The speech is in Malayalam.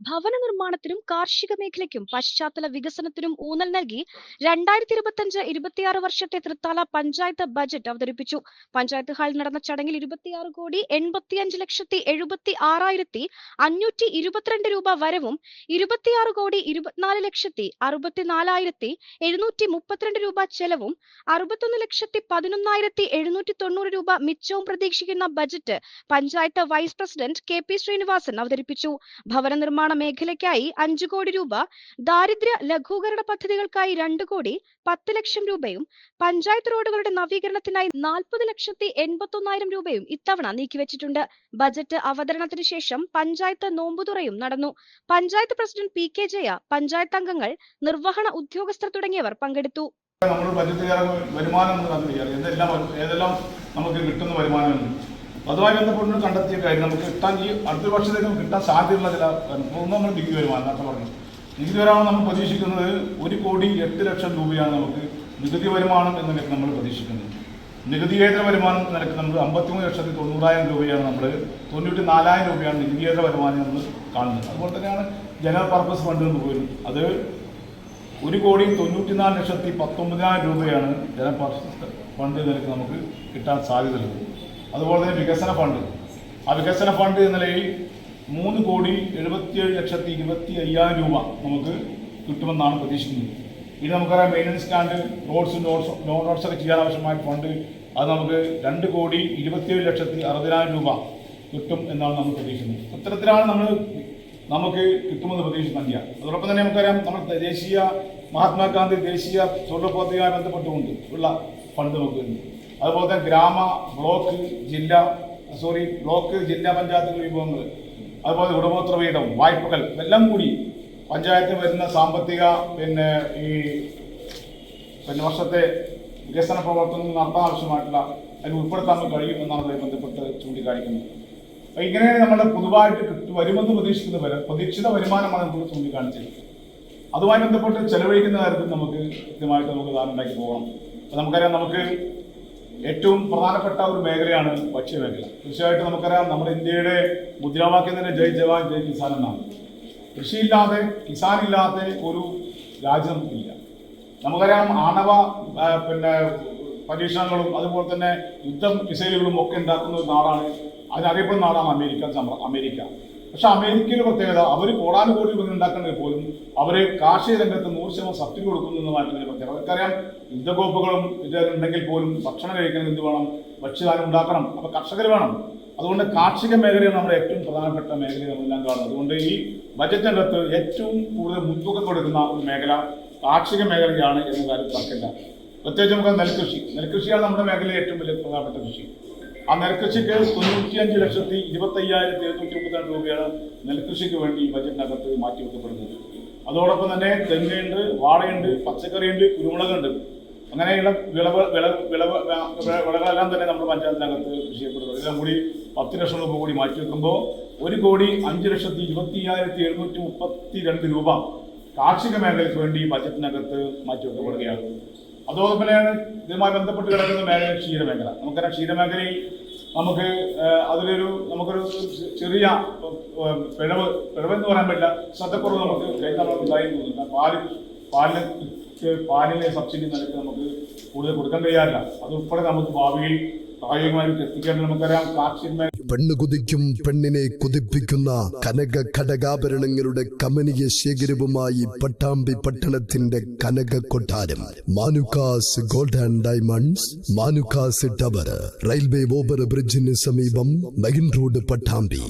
ഭവന നിർമ്മാണത്തിനും കാർഷിക മേഖലയ്ക്കും പശ്ചാത്തല വികസനത്തിനും ഊന്നൽ നൽകി രണ്ടായിരത്തി ഇരുപത്തിയഞ്ച് ഇരുപത്തിയാറ് വർഷത്തെ തൃത്താല പഞ്ചായത്ത് ബജറ്റ് അവതരിപ്പിച്ചു. പഞ്ചായത്ത് ഹാളിൽ നടന്ന ചടങ്ങിൽ ഇരുപത്തിയാറ് കോടി എൺപത്തിയഞ്ച് ലക്ഷത്തി എഴുപത്തി ആറായിരത്തി അഞ്ഞൂറ്റി ഇരുപത്തിരണ്ട് രൂപ വരവും ഇരുപത്തിയാറ് കോടി ഇരുപത്തിനാല് ലക്ഷത്തി അറുപത്തിനാലായിരത്തി എഴുന്നൂറ്റി മുപ്പത്തിരണ്ട് രൂപ ചെലവും അറുപത്തൊന്ന് ലക്ഷത്തി പതിനൊന്നായിരത്തി എഴുന്നൂറ്റി തൊണ്ണൂറ് രൂപ മിച്ചവും പ്രതീക്ഷിക്കുന്ന budget panchayat vice president K P Sreenivasan അവതരിപ്പിച്ചു. ഭവന നിർമ്മാണ മേഖലയ്ക്കായി അഞ്ചു കോടി രൂപ ദാരിദ്ര്യ ലഘൂകരണ പദ്ധതികൾക്കായി രണ്ട് കോടി പത്ത് ലക്ഷം രൂപയും പഞ്ചായത്ത് റോഡുകളുടെ നവീകരണത്തിനായി നാൽപ്പത് ലക്ഷത്തി എൺപത്തൊന്നായിരം രൂപയും ഇത്തവണ നീക്കിവച്ചിട്ടുണ്ട്. ബജറ്റ് അവതരണത്തിന് ശേഷം പഞ്ചായത്ത് നോമ്പുതുറയും നടന്നു. Panchayat president P K Jaya panchayat അംഗങ്ങൾ നിർവഹണ ഉദ്യോഗസ്ഥർ തുടങ്ങിയവർ പങ്കെടുത്തു. നമ്മൾ ബജറ്റ് വരുമാനം ചെയ്യാറ് ഏതെല്ലാം നമുക്ക് കിട്ടുന്ന വരുമാനമുണ്ട് അതുമായി ബന്ധപ്പെട്ട് കണ്ടെത്തിയ കാര്യം നമുക്ക് കിട്ടാൻ ഈ അടുത്ത വർഷത്തേക്ക് കിട്ടാൻ സാധ്യതയുള്ള ചില ഒന്ന് നമ്മൾ നികുതി വരുമാനം നേരത്തെ പറഞ്ഞു. നികുതി വരുമാനം നമ്മൾ പ്രതീക്ഷിക്കുന്നത് ഒരു കോടി എട്ട് ലക്ഷം രൂപയാണ് നമുക്ക് നികുതി വരുമാനം എന്ന നിലയ്ക്ക് നമ്മൾ പ്രതീക്ഷിക്കുന്നത്. നികുതിയേതര വരുമാനം എന്ന നിലയ്ക്ക് നമ്മൾ അമ്പത്തിമൂന്ന് ലക്ഷത്തി തൊണ്ണൂറായിരം രൂപയാണ് നമ്മൾ തൊണ്ണൂറ്റി നാലായിരം രൂപയാണ് നികുതിയേതര വരുമാനം എന്ന് കാണുന്നത്. അതുപോലെ തന്നെയാണ് ജനറൽ പർപ്പസ് ഫണ്ട് എന്ന് പോലും. അത് ഒരു കോടി തൊണ്ണൂറ്റിനാല് ലക്ഷത്തി പത്തൊമ്പതിനായിരം രൂപയാണ് ജനപർപ്പസ് ഫണ്ട് നിലയ്ക്ക് നമുക്ക് കിട്ടാൻ സാധ്യതയുള്ളത്. അതുപോലെ തന്നെ വികസന ഫണ്ട് ആ വികസന ഫണ്ട് എന്ന നിലയിൽ മൂന്ന് കോടി എഴുപത്തിയേഴ് ലക്ഷത്തി ഇരുപത്തി അയ്യായിരം രൂപ നമുക്ക് കിട്ടുമെന്നാണ് പ്രതീക്ഷിക്കുന്നത്. ഇനി നമുക്കറിയാം maintenance stand roads notes non roads ഒക്കെ ചെയ്യാൻ ആവശ്യമായ ഫണ്ട് അത് നമുക്ക് രണ്ട് കോടി ഇരുപത്തിയേഴ് ലക്ഷത്തി അറുപതിനായിരം രൂപ കിട്ടും എന്നാണ് നമ്മൾ പ്രതീക്ഷിക്കുന്നത്. അത്തരത്തിലാണ് നമ്മൾ നമുക്ക് കിട്ടുമെന്ന് പ്രതീക്ഷ നൽകിയ അതോടൊപ്പം തന്നെ നമുക്കറിയാം നമ്മൾ ദേശീയ മഹാത്മാഗാന്ധി ദേശീയ തൊഴിലുറപ്പ് പദ്ധതിയുമായി ബന്ധപ്പെട്ടുകൊണ്ട് ഉള്ള ഫണ്ട് നമുക്ക് ഉണ്ട്. അതുപോലെ തന്നെ ഗ്രാമ ബ്ലോക്ക് ജില്ല സോറി ബ്ലോക്ക് ജില്ലാ പഞ്ചായത്തുകൾ വിഭവങ്ങൾ അതുപോലെ ഉപഭോക്തൃ വീതം വായ്പകൾ ഇതെല്ലാം കൂടി പഞ്ചായത്തിൽ വരുന്ന സാമ്പത്തിക പിന്നെ ഈ പിന്നെ വർഷത്തെ വികസന പ്രവർത്തനങ്ങൾ നടത്താൻ ആവശ്യമായിട്ടുള്ള അതിന് ഉൾപ്പെടുത്താൻ കഴിയുമെന്നാണ് അതുമായി ബന്ധപ്പെട്ട് ചൂണ്ടിക്കാണിക്കുന്നത്. ഇങ്ങനെ നമ്മുടെ പൊതുവായിട്ട് വരുമെന്ന് പ്രതീക്ഷിക്കുന്ന വരെ പ്രതീക്ഷിത വരുമാനമാണ് നമ്മൾ ചൂണ്ടിക്കാണിച്ചത്. അതുമായി ബന്ധപ്പെട്ട് ചെലവഴിക്കുന്ന കാര്യത്തിൽ നമുക്ക് കൃത്യമായിട്ട് നമുക്ക് ധാരണ ഉണ്ടാക്കി പോകണം അപ്പൊ നമുക്കറിയാം നമുക്ക് ഏറ്റവും പ്രധാനപ്പെട്ട ഒരു മേഖലയാണ് ഭക്ഷ്യമേഖല. തീർച്ചയായിട്ടും നമുക്കറിയാം നമ്മുടെ ഇന്ത്യയുടെ മുദ്രാവാക്യം തന്നെ ജയ് ജവാൻ ജയ് കിസാൻ എന്നാണ്. കൃഷിയില്ലാതെ കിസാനില്ലാതെ ഒരു രാജ്യം ഇല്ല നമുക്കറിയാം ആണവ പിന്നെ പരീക്ഷണങ്ങളും അതുപോലെ തന്നെ യുദ്ധ മിസൈലുകളും ഒക്കെ ഉണ്ടാക്കുന്ന ഒരു നാടാണ് അതിനറിയപ്പെടുന്ന നാടാണ് അമേരിക്ക അമേരിക്ക. പക്ഷെ അമേരിക്കയിലെ പ്രത്യേകത അവർ കോടാനുകോടി രൂപ ഉണ്ടാക്കുന്നത് പോലും അവർ കാർഷിക രംഗത്ത് നൂറ് ശതമാനം സബ്സിഡി കൊടുക്കുന്നു എന്ന് പ്രത്യേകത. അവർക്കറിയാം യുദ്ധകോപ്പുകളും ഉണ്ടെങ്കിൽ പോലും ഭക്ഷണം കഴിക്കണം എന്ത് വേണം? ഭക്ഷ്യധാനം ഉണ്ടാക്കണം. അപ്പോൾ കർഷകർ വേണം. അതുകൊണ്ട് കാർഷിക മേഖലയാണ് നമ്മുടെ ഏറ്റവും പ്രധാനപ്പെട്ട മേഖല നമ്മളെല്ലാം കാണുന്നത്. അതുകൊണ്ട് ഈ ബജറ്റ് രംഗത്ത് ഏറ്റവും കൂടുതൽ മുൻതൂക്കം കൊടുക്കുന്ന ഒരു മേഖല കാർഷിക മേഖലയാണ് എന്ന കാര്യം തർക്കില്ല പ്രത്യേകിച്ച് നമുക്ക് നെൽകൃഷി. നെൽകൃഷിയാണ് നമ്മുടെ മേഖലയിൽ ഏറ്റവും വലിയ പ്രധാനപ്പെട്ട കൃഷി. ആ നെൽകൃഷിക്ക് തൊണ്ണൂറ്റിയഞ്ച് ലക്ഷത്തി ഇരുപത്തയ്യായിരത്തി എഴുന്നൂറ്റി മുപ്പത്തിരണ്ട് രൂപയാണ് നെൽകൃഷിക്ക് വേണ്ടി ബജറ്റിനകത്ത് ബജറ്റിനകത്ത് മാറ്റിവെക്കപ്പെടുന്നത്. അതോടൊപ്പം തന്നെ തെങ്ങുണ്ട് വാഴയുണ്ട് പച്ചക്കറിയുണ്ട് കുരുമുളകുണ്ട്. അങ്ങനെയുള്ള വിളവ് വിളവ് വിളവ് വിള- വിളകളെല്ലാം തന്നെ നമ്മുടെ പഞ്ചായത്തിനകത്ത് കൃഷി ചെയ്യപ്പെടുന്നത് ഇതെല്ലാം കൂടി പത്ത് ലക്ഷം രൂപ കൂടി മാറ്റി വെക്കുമ്പോൾ ഒരു കോടി അഞ്ച് ലക്ഷത്തി ഇരുപത്തി അയ്യായിരത്തി എഴുന്നൂറ്റി മുപ്പത്തി രണ്ട് രൂപ കാർഷിക മേഖലയ്ക്ക് വേണ്ടി ബജറ്റിനകത്ത് മാറ്റി വെക്കപ്പെടുകയാണ് അതോടൊപ്പം ഇതുമായി ബന്ധപ്പെട്ട് കിടക്കുന്ന മേഖല ക്ഷീരമേഖല. നമുക്കറിയാം ക്ഷീരമേഖലയിൽ നമുക്ക് അതിലൊരു നമുക്കൊരു ചെറിയ പിഴവ് പിഴവെന്ന് പറയാൻ പറ്റില്ല. ശ്രദ്ധക്കുറവ് നമുക്ക് കഴിഞ്ഞ നമ്മൾ ഉണ്ടായിരുന്നു പാൽ പാലിന് പാലിന് സബ്സിഡി നിരക്ക് നമുക്ക് കൂടുതൽ കൊടുക്കാൻ കഴിയാറില്ല അതുൾപ്പെടെ നമുക്ക് ഭാവിയിൽ പെണ്ണ് കുതിക്കും പെണ്ണിനെ കുതിപ്പിക്കുന്ന കനക ഘടകാഭരണങ്ങളുടെ കമനീയ ശേഖരവുമായി പട്ടാമ്പി പട്ടണത്തിന്റെ കനക കൊട്ടാരം. Manukkas gold and diamonds Manukkas tower railway over ബ്രിഡ്ജിന് സമീപം മെയിൻ റോഡ് പട്ടാമ്പി.